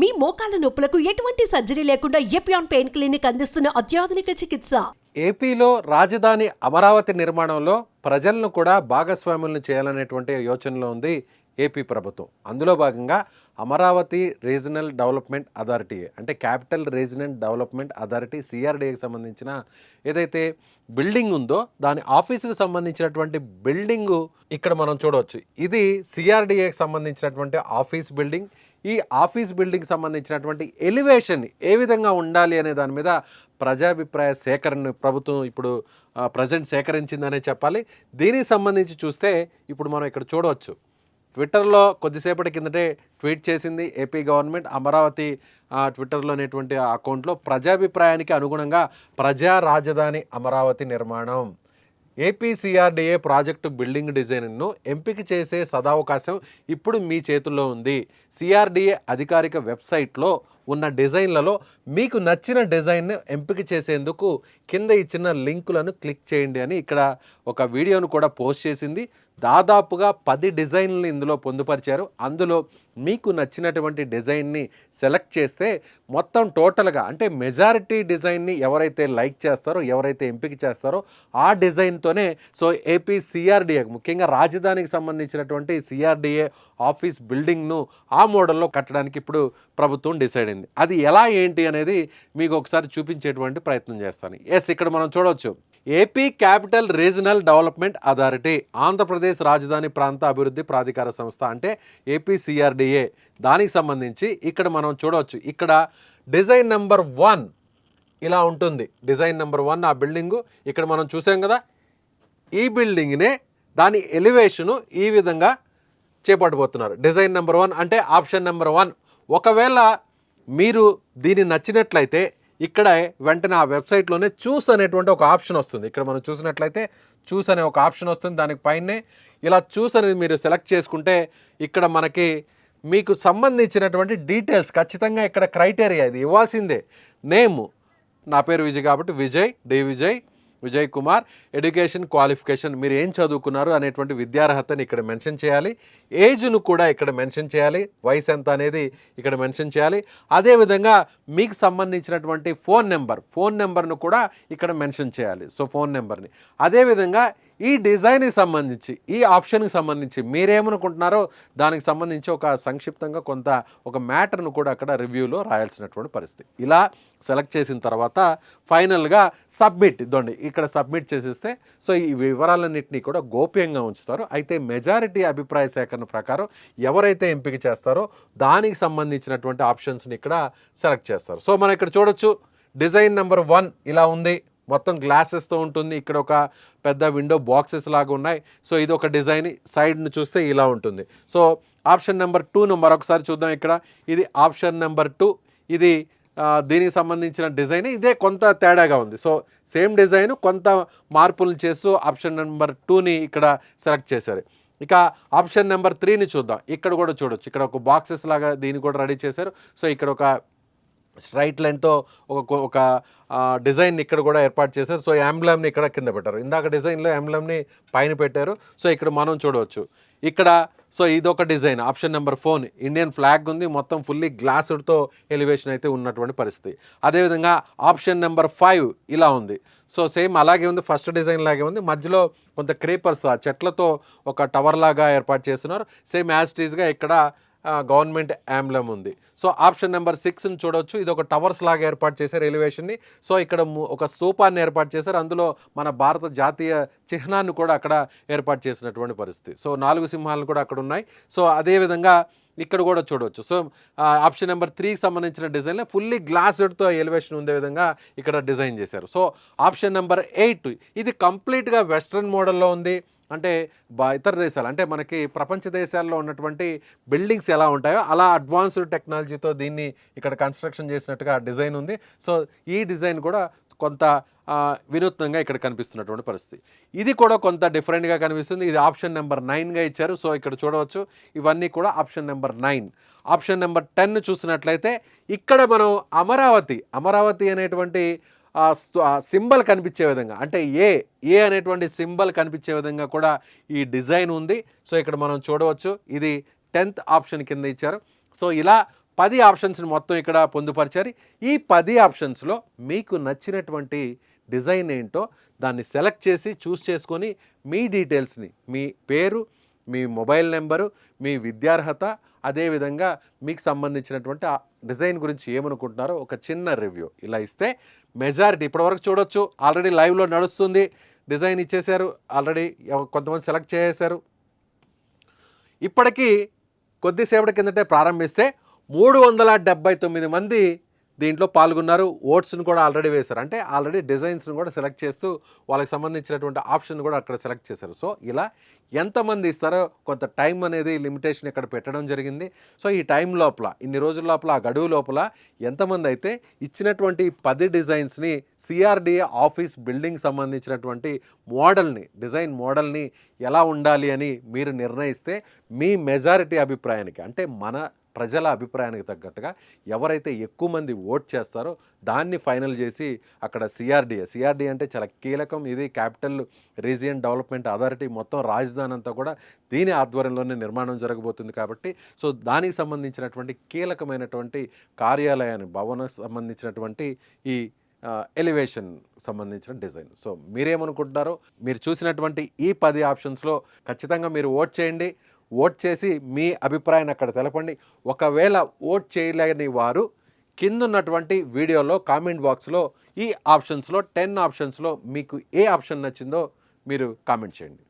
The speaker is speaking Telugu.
మీ మోకాల నొప్పులకు ఎటువంటి సర్జరీ లేకుండా ఏపీఆన్ పెయిన్ క్లినిక్ అందిస్తున్న అత్యాధునిక చికిత్స? ఏపీలో రాజధాని అమరావతి నిర్మాణంలో ప్రజలను కూడా భాగస్వాములను చేయాలనేటువంటి యోచనలో ఉంది ఏపీ ప్రభుత్వం. అందులో భాగంగా అమరావతి రీజనల్ డెవలప్మెంట్ అథారిటీ అంటే క్యాపిటల్ రీజనల్ డెవలప్మెంట్ అథారిటీ సిఆర్డీఏకి సంబంధించిన ఏదైతే బిల్డింగ్ ఉందో దాని ఆఫీసుకు సంబంధించినటువంటి బిల్డింగు ఇక్కడ మనం చూడవచ్చు. ఇది సిఆర్డీఏకి సంబంధించినటువంటి ఆఫీస్ బిల్డింగ్. ఈ ఆఫీస్ బిల్డింగ్ సంబంధించినటువంటి ఎలివేషన్ ఏ విధంగా ఉండాలి అనే దాని మీద ప్రజాభిప్రాయ సేకరణ ప్రభుత్వం ఇప్పుడు ప్రజెంట్ సేకరించిందనే చెప్పాలి. దీనికి సంబంధించి చూస్తే ఇప్పుడు మనం ఇక్కడ చూడవచ్చు. ట్విట్టర్లో కొద్దిసేపటి కిందటే ట్వీట్ చేసింది ఏపీ గవర్నమెంట్. అమరావతి ఆ, ట్విట్టర్లో అనేటువంటి అకౌంట్లో ప్రజాభిప్రాయానికి అనుగుణంగా ప్రజా రాజధాని అమరావతి నిర్మాణం. ఏపీసీఆర్డీఏ ప్రాజెక్టు బిల్డింగ్ డిజైన్ను ఎంపిక చేసే సదావకాశం ఇప్పుడు మీ చేతుల్లో ఉంది. సిఆర్డీఏ అధికారిక వెబ్సైట్లో ఉన్న డిజైన్లలో మీకు నచ్చిన డిజైన్ను ఎంపిక చేసేందుకు కింద ఇచ్చిన లింకులను క్లిక్ చేయండి అని ఇక్కడ ఒక వీడియోను కూడా పోస్ట్ చేసింది. దాదాపుగా పది డిజైన్లు ఇందులో పొందుపరిచారు. అందులో మీకు నచ్చినటువంటి డిజైన్ని సెలెక్ట్ చేస్తే మొత్తం టోటల్గా అంటే మెజారిటీ డిజైన్ని ఎవరైతే లైక్ చేస్తారో ఎవరైతే ఎంపిక చేస్తారో ఆ డిజైన్తోనే సో ఏపీ సిఆర్డిఏ ముఖ్యంగా రాజధానికి సంబంధించినటువంటి సిఆర్డిఏ ఆఫీస్ బిల్డింగ్ను ఆ మోడల్లో కట్టడానికి ఇప్పుడు ప్రభుత్వం డిసైడ్ అయింది. అది ఎలా ఏంటి అనేది మీకు ఒకసారి చూపించేటువంటి ప్రయత్నం చేస్తాను. ఎస్ ఇక్కడ మనం చూడవచ్చు AP capital regional development authority Andhra Pradesh రాజధాని ప్రాంత అభివృద్ధి ప్రాధికార సంస్థ అంటే ఏపీ సిఆర్డిఏ. దానికి సంబంధించి ఇక్కడ మనం చూడవచ్చు. ఇక్కడ డిజైన్ నెంబర్ వన్ ఇలా ఉంటుంది. డిజైన్ నెంబర్ వన్ ఆ బిల్డింగు ఇక్కడ మనం చూసాం కదా? ఈ బిల్డింగ్నే దాని ఎలివేషను ఈ విధంగా చేపట్టబోతున్నారు. డిజైన్ నెంబర్ వన్ అంటే ఆప్షన్ నెంబర్ వన్. ఒకవేళ మీరు దీన్ని నచ్చినట్లయితే ఇక్కడ వెంటనే ఆ వెబ్సైట్లోనే చూస్ అనేటువంటి ఒక ఆప్షన్ వస్తుంది. ఇక్కడ మనం చూసినట్లయితే చూస్ అనే ఒక ఆప్షన్ వస్తుంది. దానికి పైనే ఇలా చూస్ అనేది మీరు సెలెక్ట్ చేసుకుంటే ఇక్కడ మనకి మీకు సంబంధించినటువంటి డీటెయిల్స్ ఖచ్చితంగా ఇక్కడ క్రైటీరియా ఇది ఇవ్వాల్సిందే. నేమ్ నా పేరు విజయ్ కాబట్టి Vijay D Vijay Vijay Kumar education qualification మీరు ఏం చదువుకున్నారు అనేటువంటి విద్యార్హతని ఇక్కడ మెన్షన్ చేయాలి. ఏజ్ను కూడా ఇక్కడ మెన్షన్ చేయాలి. వయసు ఎంత అనేది ఇక్కడ మెన్షన్ చేయాలి. అదేవిధంగా మీకు సంబంధించినటువంటి ఫోన్ నెంబర్ ఫోన్ నెంబర్ను కూడా ఇక్కడ మెన్షన్ చేయాలి. సో ఫోన్ నెంబర్ని. అదేవిధంగా ఈ డిజైన్కి సంబంధించి ఈ ఆప్షన్కి సంబంధించి మీరేమనుకుంటున్నారో దానికి సంబంధించి ఒక సంక్షిప్తంగా కొంత ఒక మ్యాటర్ను కూడా అక్కడ రివ్యూలో రాయాల్సినటువంటి పరిస్థితి. ఇలా సెలెక్ట్ చేసిన తర్వాత ఫైనల్గా సబ్మిట్ ఇదండి ఇక్కడ సబ్మిట్ చేసేస్తే సో ఈ వివరాలన్నింటినీ కూడా గోప్యంగా ఉంచుతారు. అయితే మెజారిటీ అభిప్రాయ సేకరణ ప్రకారం ఎవరైతే ఎంపిక చేస్తారో దానికి సంబంధించినటువంటి ఆప్షన్స్ని ఇక్కడ సెలెక్ట్ చేస్తారు. సో మనం ఇక్కడ చూడొచ్చు డిజైన్ నెంబర్ వన్ ఇలా ఉంది. మొత్తం గ్లాసెస్తో ఉంటుంది. ఇక్కడ ఒక పెద్ద విండో బాక్సెస్ లాగా ఉన్నాయి. సో ఇది ఒక డిజైన్ సైడ్ను చూస్తే ఇలా ఉంటుంది. సో ఆప్షన్ నెంబర్ టూను మరొకసారి చూద్దాం ఇక్కడ. ఇది ఆప్షన్ నెంబర్ టూ ఇది దీనికి సంబంధించిన డిజైన్ ఇదే కొంత తేడాగా ఉంది. సో సేమ్ డిజైన్ కొంత మార్పులు చేస్తూ ఆప్షన్ నెంబర్ టూని ఇక్కడ సెలెక్ట్ చేశారు. ఇక ఆప్షన్ నెంబర్ త్రీని చూద్దాం. ఇక్కడ కూడా చూడొచ్చు. ఇక్కడ ఒక బాక్సెస్ లాగా దీన్ని కూడా రెడీ చేశారు. సో ఇక్కడ ఒక స్ట్రైట్ లైన్తో ఒక ఒక డిజైన్ ఇక్కడ కూడా ఏర్పాటు చేశారు. సో యాంబ్లమ్ని ఇక్కడ కింద పెట్టారు. ఇందాక డిజైన్లో యాంబ్లమ్ని పైన పెట్టారు. సో ఇక్కడ మనం చూడవచ్చు. ఇక్కడ సో ఇదొక design option number phone Indian flag ఉంది. మొత్తం ఫుల్లీ గ్లాసుడ్తో ఎలివేషన్ అయితే ఉన్నటువంటి పరిస్థితి. అదేవిధంగా ఆప్షన్ నెంబర్ ఫైవ్ ఇలా ఉంది. సో సేమ్ అలాగే ఉంది. ఫస్ట్ డిజైన్ లాగే ఉంది. మధ్యలో కొంత క్రీపర్స్ ఆ చెట్లతో ఒక టవర్ లాగా ఏర్పాటు చేస్తున్నారు. సేమ్ యాజ్ టీజ్గా ఇక్కడ గవర్నమెంట్ యామ్లమ్ ఉంది. సో ఆప్షన్ నెంబర్ సిక్స్ని చూడొచ్చు. ఇది ఒక టవర్స్ లాగా ఏర్పాటు చేశారు ఎలివేషన్ని. సో ఇక్కడ ము- ఒక స్తూపాన్ని ఏర్పాటు చేశారు. అందులో మన భారత జాతీయ చిహ్నాన్ని కూడా అక్కడ ఏర్పాటు చేసినటువంటి పరిస్థితి. సో నాలుగు సింహాలు కూడా అక్కడ ఉన్నాయి. సో అదేవిధంగా ఇక్కడ కూడా చూడవచ్చు సో ఆప్షన్ నెంబర్ త్రీకి సంబంధించిన డిజైన్లో ఫుల్లీ గ్లాస్డ్తో ఎలివేషన్ ఉండే విధంగా ఇక్కడ డిజైన్ చేశారు. సో ఆప్షన్ నెంబర్ ఎయిట్ ఇది కంప్లీట్గా వెస్ట్రన్ మోడల్లో ఉంది. అంటే బా ఇతర దేశాలు అంటే మనకి ప్రపంచ దేశాల్లో ఉన్నటువంటి బిల్డింగ్స్ ఎలా ఉంటాయో అలా అడ్వాన్స్డ్ టెక్నాలజీతో దీన్ని ఇక్కడ కన్స్ట్రక్షన్ చేసినట్టుగా డిజైన్ ఉంది. సో ఈ డిజైన్ కూడా కొంత వినూత్నంగా ఇక్కడ కనిపిస్తున్నటువంటి పరిస్థితి. ఇది కూడా కొంత డిఫరెంట్గా కనిపిస్తుంది. ఇది ఆప్షన్ నెంబర్ నైన్గా ఇచ్చారు. సో ఇక్కడ చూడవచ్చు. ఇవన్నీ కూడా option number nine. Option number ten చూసినట్లయితే ఇక్కడ మనం అమరావతి అమరావతి అనేటువంటి సింబల్ కనిపించే విధంగా. అంటే ఏ ఏ అనేటువంటి సింబల్ కనిపించే విధంగా కూడా ఈ డిజైన్ ఉంది. సో ఇక్కడ మనం చూడవచ్చు. ఇది టెన్త్ ఆప్షన్ కింద ఇచ్చారు. సో ఇలా పది ఆప్షన్స్ని మొత్తం ఇక్కడ పొందుపరిచారు. ఈ పది ఆప్షన్స్లో మీకు నచ్చినటువంటి డిజైన్ ఏంటో దాన్ని సెలెక్ట్ చేసి చూస్ చేసుకొని మీ డీటెయిల్స్ని మీ పేరు మీ మొబైల్ నెంబరు మీ విద్యార్హత అదేవిధంగా మీకు సంబంధించినటువంటి ఆ డిజైన్ గురించి ఏమనుకుంటున్నారో ఒక చిన్న రివ్యూ. ఇలా ఇస్తే మెజారిటీ ఇప్పటివరకు చూడొచ్చు. ఆల్రెడీ లైవ్లో నడుస్తుంది. డిజైన్ ఇచ్చేశారు. ఆల్రెడీ కొంతమంది సెలెక్ట్ చేసేశారు. ఇప్పటికీ కొద్దిసేపటి కిందటే ప్రారంభిస్తే మూడు వందల డెబ్బై తొమ్మిది మంది దీంట్లో పాల్గొన్నారు. ఓట్స్ని కూడా ఆల్రెడీ వేశారు. అంటే ఆల్రెడీ డిజైన్స్ని కూడా సెలెక్ట్ చేస్తూ వాళ్ళకి సంబంధించినటువంటి ఆప్షన్ కూడా అక్కడ సెలెక్ట్ చేశారు. సో ఇలా ఎంతమంది ఇస్తారో కొంత టైం అనేది లిమిటేషన్ ఇక్కడ పెట్టడం జరిగింది. సో ఈ టైం లోపల ఇన్ని రోజుల లోపల ఆ గడువు లోపల ఎంతమంది అయితే ఇచ్చినటువంటి పది డిజైన్స్ని సిఆర్డిఏ ఆఫీస్ బిల్డింగ్ సంబంధించినటువంటి మోడల్ని డిజైన్ మోడల్ని ఎలా ఉండాలి అని మీరు నిర్ణయిస్తే మీ మెజారిటీ అభిప్రాయానికి అంటే మన ప్రజల అభిప్రాయానికి తగ్గట్టుగా ఎవరైతే ఎక్కువ మంది ఓట్ చేస్తారో దాన్ని ఫైనల్ చేసి అక్కడ సిఆర్డిఏ సిఆర్డిఏ అంటే చాలా కీలకం. ఇది క్యాపిటల్ రీజియన్ డెవలప్మెంట్ అథారిటీ మొత్తం రాజధాని అంతా కూడా దీని ఆధ్వర్యంలోనే నిర్మాణం జరగబోతుంది కాబట్టి సో దానికి సంబంధించినటువంటి కీలకమైనటువంటి కార్యాలయాన్ని భవన సంబంధించినటువంటి ఈ ఎలివేషన్ సంబంధించిన డిజైన్. సో మీరేమనుకుంటున్నారో మీరు చూసినటువంటి ఈ పది ఆప్షన్స్లో ఖచ్చితంగా మీరు ఓట్ చేయండి. ఓట్ చేసి మీ అభిప్రాయాన్ని అక్కడ తెలపండి. ఒకవేళ ఓట్ చేయలేని వారు కింద ఉన్నటువంటి వీడియోలో కామెంట్ బాక్స్లో ఈ ఆప్షన్స్లో టెన్ ఆప్షన్స్లో మీకు ఏ ఆప్షన్ నచ్చిందో మీరు కామెంట్ చేయండి.